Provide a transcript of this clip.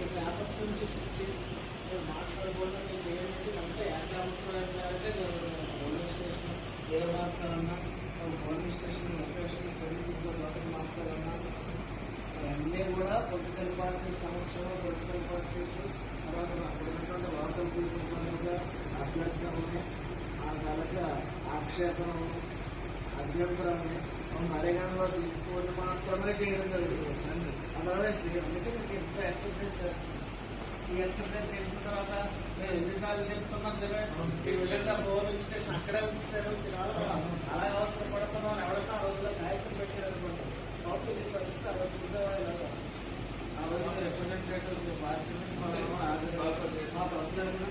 ఇక్కడ ఆపర్చునిటీస్ ఇచ్చి మీరు మాట్లాడుకోవడం మీరు చేయండి అంతా ఏకాభిప్రాయంగా జరుగుతుంది. పోలీస్ స్టేషన్ ఏ మార్చాలన్నా పోలీస్ స్టేషన్ లొకేషన్ పెళ్ళి ఇంకో చోటకి మార్చాలన్నా అన్నీ కూడా పొలిటికల్ పార్టీస్ సమక్షంలో పొలిటికల్ పార్టీస్ తర్వాత అక్కడ ఉన్నటువంటి లోకల్ పీపుల్ మీద అభ్యర్థనని ఆ తాలూకా ఆక్షేపణలు అభ్యంతరాన్ని పరిగణలో తీసుకొని మాత్రమే చేయడం జరుగుతుంది. అలాగే చేయాలి అందుకే మీకు ఎంత ఎక్సర్సైజ్ చేస్తాం ఈ ఎక్సర్సైజ్ చేసిన తర్వాత నేను ఎన్నిసార్లు చెప్తున్నా సరే ఈ విధంగా పోలింగ్ స్టేషన్ అక్కడే ఉంచారు అలా అవసరం పడుతున్నాం ఎవడన్నా ఆ రోజుల్లో గాయకులు పెట్టారు అనుకుంటాం కాబట్టి దీని పరిస్థితి అలా చూసేవాళ్ళు ఆ రోజు రిప్రజెంటేటివ్స్ పార్టీ నుంచి మనం మా తప్పులను